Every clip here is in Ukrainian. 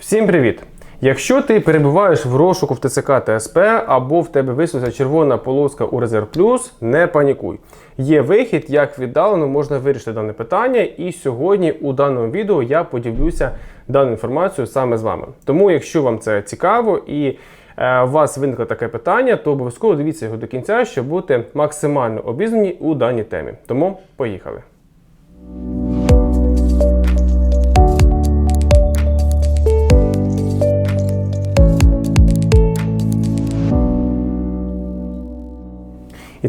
Всім привіт! Якщо ти перебуваєш в розшуку в ТЦК та СП або в тебе висунеться червона полоска у Резерв Плюс, не панікуй. Є вихід, як віддалено можна вирішити дане питання, і сьогодні у даному відео я поділюся даною інформацією саме з вами. Тому, якщо вам це цікаво і е, у вас виникло таке питання, то обов'язково дивіться його до кінця, щоб бути максимально обізнані у даній темі. Тому поїхали.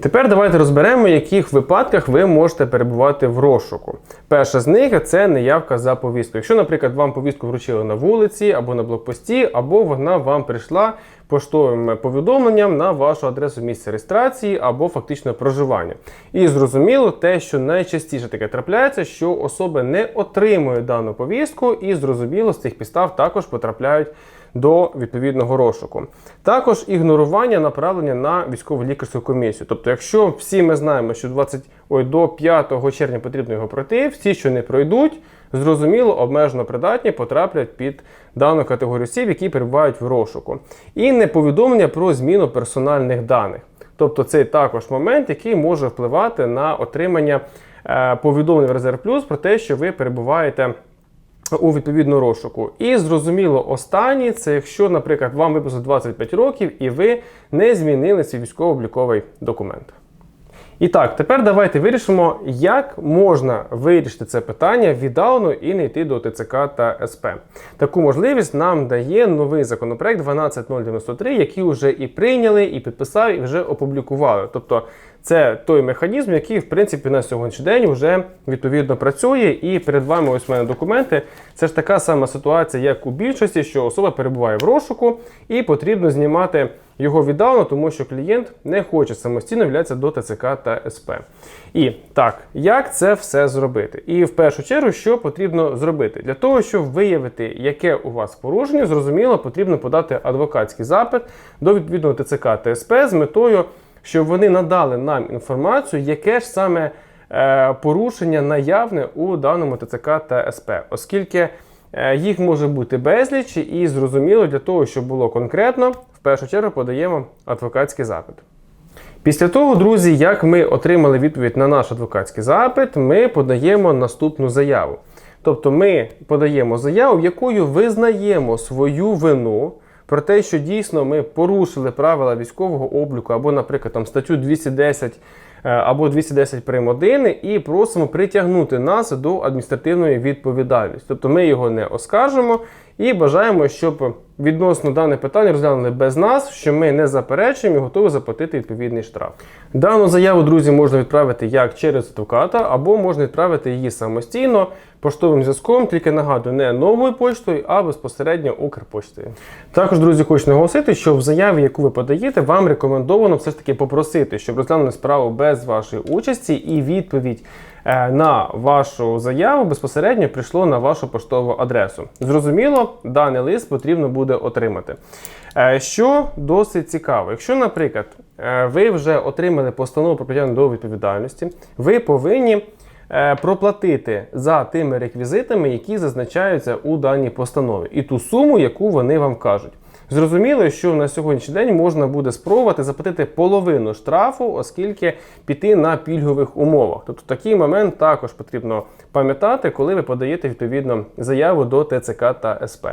Тепер давайте розберемо, в яких випадках ви можете перебувати в розшуку. Перша з них це неявка за повісткою. Якщо, наприклад, вам повістку вручили на вулиці або на блокпості, або вона вам прийшла поштовим повідомленням на вашу адресу місця реєстрації або фактично проживання. І зрозуміло те, що найчастіше таке трапляється, що особи не отримують дану повістку, і зрозуміло, з цих підстав також потрапляють до відповідного розшуку. Також ігнорування направлення на військово лікарську комісію. Тобто, якщо всі ми знаємо, що 20, ой, до 5 червня потрібно його пройти, всі, що не пройдуть, зрозуміло, обмежено придатні потраплять під дану категорію осіб, які перебувають в розшуку. І не повідомлення про зміну персональних даних. Тобто це також момент, який може впливати на отримання е, повідомлень в Резерв Плюс про те, що ви перебуваєте у відповідну розшуку. І зрозуміло, останнє це якщо, наприклад, вам виписали 25 років і ви не змінили свій військово-обліковий документ. І так, тепер давайте вирішимо, як можна вирішити це питання віддалено і не йти до ТЦК та СП. Таку можливість нам дає новий законопроект 12093, який вже і прийняли, і підписали, і вже опублікували. Тобто це той механізм, який, в принципі, на сьогоднішній день вже відповідно працює. І перед вами ось у мене документи. Це ж така сама ситуація, як у більшості, що особа перебуває в розшуку, і потрібно знімати його віддалено, тому що клієнт не хоче самостійно являтися до ТЦК та СП. І так, як це все зробити? І в першу чергу, що потрібно зробити? Для того, щоб виявити, яке у вас порушення, зрозуміло, потрібно подати адвокатський запит до відповідного ТЦК та СП з метою щоб вони надали нам інформацію, яке ж саме е, порушення наявне у даному ТЦК та СП, оскільки е, їх може бути безліч, і зрозуміло, для того, щоб було конкретно, в першу чергу подаємо адвокатський запит. Після того, друзі, як ми отримали відповідь на наш адвокатський запит, ми подаємо наступну заяву. Тобто ми подаємо заяву, якою визнаємо свою вину про те, що дійсно ми порушили правила військового обліку або, наприклад, там статтю 210 е, або 210 прим. 1 і просимо притягнути нас до адміністративної відповідальності. Тобто ми його не оскаржимо і бажаємо, щоб відносно дане питання розглянули без нас, що ми не заперечуємо і готові заплатити відповідний штраф. Дану заяву, друзі, можна відправити як через адвоката, або можна відправити її самостійно поштовим зв'язком, тільки нагадую, не новою поштою, а безпосередньо Укрпоштою. Також, друзі, хочу наголосити, що в заяві, яку ви подаєте, вам рекомендовано все ж таки попросити, щоб розглянули справу без вашої участі, і відповідь на вашу заяву безпосередньо прийшло на вашу поштову адресу. Зрозуміло, даний лист потрібно буде отримати. Е, Що досить цікаво, якщо, наприклад, е, ви вже отримали постанову про притягнення до відповідальності, ви повинні е, проплатити за тими реквізитами, які зазначаються у даній постанові, і ту суму, яку вони вам кажуть. Зрозуміло, що на сьогоднішній день можна буде спробувати заплатити половину штрафу, оскільки піти на пільгових умовах. Тобто такий момент також потрібно пам'ятати, коли ви подаєте відповідно заяву до ТЦК та СП.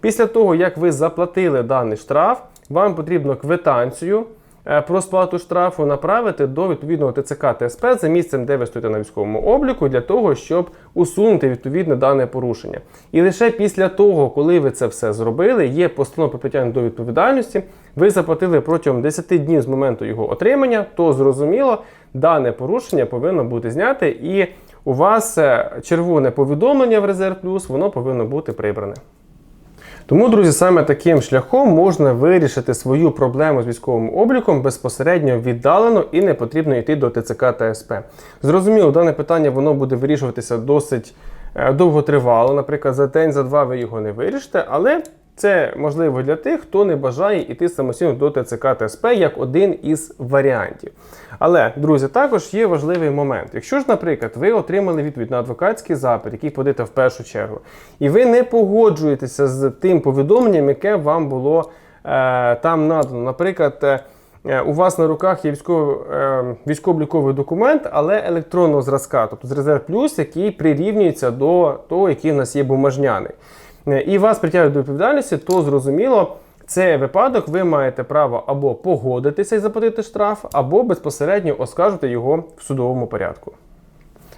Після того, як ви заплатили даний штраф, вам потрібно квитанцію. Е, Про сплату штрафу направити до відповідного ТЦК ТСП за місцем, де ви стоїте на військовому обліку, для того, щоб усунути відповідне дане порушення. І лише після того, коли ви це все зробили, є постанова про притягнення до відповідальності. Ви заплатили протягом 10 днів з моменту його отримання, то зрозуміло, дане порушення повинно бути зняте, і у вас е, червоне повідомлення в резерв плюс, воно повинно бути прибране. Тому, друзі, саме таким шляхом можна вирішити свою проблему з військовим обліком безпосередньо віддалено і не потрібно йти до ТЦК та СП. Зрозуміло, дане питання воно буде вирішуватися досить довго довготривало. Наприклад, за день, за два ви його не вирішите, але Це можливо для тих, хто не бажає йти самостійно до ТЦК ТСП як один із варіантів. Але, друзі, також є важливий момент. Якщо ж, наприклад, ви отримали відповідь на адвокатський запит, який подаєте в першу чергу, і ви не погоджуєтеся з тим повідомленням, яке вам було е, там надано. Наприклад, е, у вас на руках є військово, е, військово-обліковий документ, але електронного зразка, тобто з резерв плюс, який прирівнюється до того, який в нас є бумажняний. Е, І вас притягують до відповідальності, то зрозуміло. Цей випадок ви маєте право або погодитися і заплатити штраф, або безпосередньо оскаржити його в судовому порядку.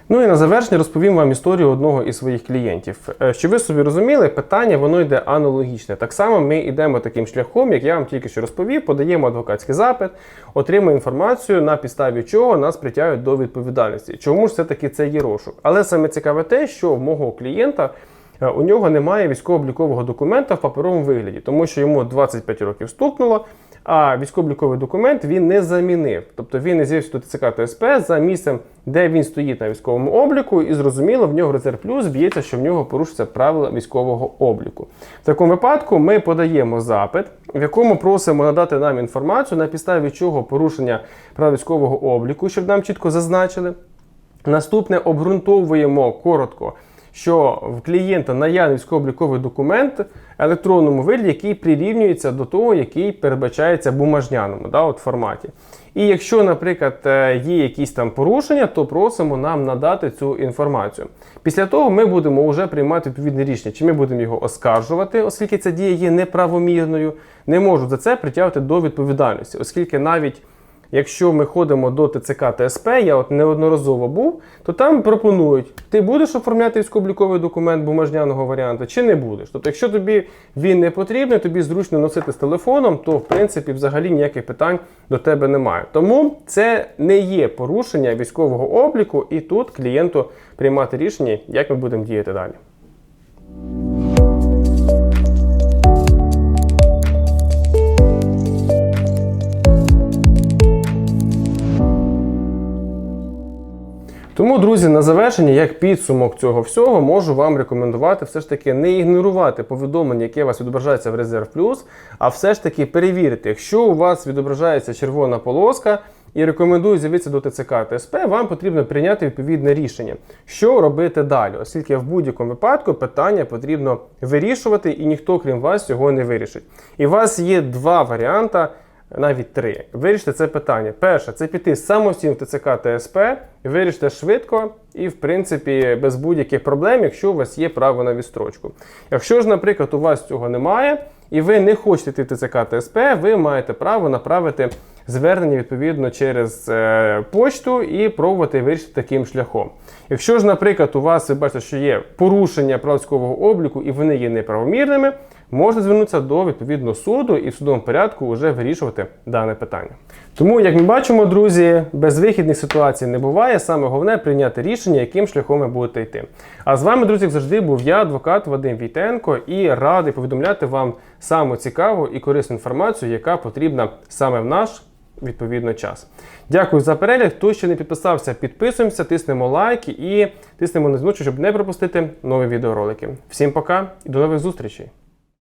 Ну і на завершення розповім вам історію одного із своїх клієнтів. Е, Щоб ви собі розуміли, питання воно йде аналогічне. Так само ми йдемо таким шляхом, як я вам тільки що розповів, подаємо адвокатський запит, отримуємо інформацію, на підставі чого нас притягують до відповідальності. Чому ж все-таки це є розшук? Але саме цікаве те, що в мого клієнта. Е, У нього немає військово-облікового документа в паперовому вигляді, тому що йому 25 років стукнуло, а військово-обліковий документ він не замінив. Тобто він не з'явився до ТЦК ТСП за місцем, де він стоїть на військовому обліку, і зрозуміло, в нього резерв плюс б'ється, що в нього порушуються правила військового обліку. В такому випадку ми подаємо запит, в якому просимо надати нам інформацію, на підставі чого порушення правил військового обліку, щоб нам чітко зазначили. Наступне обґрунтовуємо коротко, що в клієнта наявний військово-обліковий документ електронному вигляді, який прирівнюється до того, який передбачається бумажняному да, от форматі. І якщо, наприклад, е, є якісь там порушення, то просимо нам надати цю інформацію. Після того ми будемо вже приймати відповідне рішення, чи ми будемо його оскаржувати, оскільки ця дія є неправомірною, не можуть за це притягувати до відповідальності, оскільки навіть Якщо ми ходимо до ТЦК ТСП, я от неодноразово був, то там пропонують, ти будеш оформляти військово-обліковий документ бумажняного варіанту чи не будеш. Тобто, якщо тобі він не потрібний, тобі зручно носити з телефоном, то в принципі взагалі ніяких питань до тебе немає. Тому це не є порушення військового обліку, і тут клієнту приймати рішення, як ми будемо діяти далі. Тому, друзі, на завершення, як підсумок цього всього, можу вам рекомендувати все ж таки не ігнорувати повідомлення, яке у вас відображається в Резерв Плюс, а все ж таки перевірити, якщо у вас відображається червона полоска. І рекомендую з'явитися до ТЦК ТСП, вам потрібно прийняти відповідне рішення, що робити далі, оскільки в будь-якому випадку питання потрібно вирішувати, і ніхто, крім вас, цього не вирішить. І у вас є два варіанти, навіть три. Вирішити це питання. Перше, це піти самостійно в ТЦК ТСП, вирішити швидко і, в принципі, без будь-яких проблем, якщо у вас є право на відстрочку. Якщо ж, наприклад, у вас цього немає, і ви не хочете йти в ТЦК ТСП, ви маєте право направити звернення відповідно через е, почту і пробувати вирішити таким шляхом. Якщо ж, наприклад, у вас ви бачите, що є порушення правського обліку і вони є неправомірними, можна звернутися до відповідного суду і в судовому порядку вже вирішувати дане питання. Тому, як ми бачимо, друзі, безвихідних ситуацій не буває. Саме головне прийняти рішення, яким шляхом ви будете йти. А з вами, друзі, як завжди, був я, адвокат Вадим Війтенко, і радий повідомляти вам саму цікаву і корисну інформацію, яка потрібна саме в наш відповідно час. Дякую за перегляд. Хто ще не підписався, підписуємося, тиснемо лайки і тиснемо на дзвіночок, щоб не пропустити нові відеоролики. Всім пока і до нових зустрічей!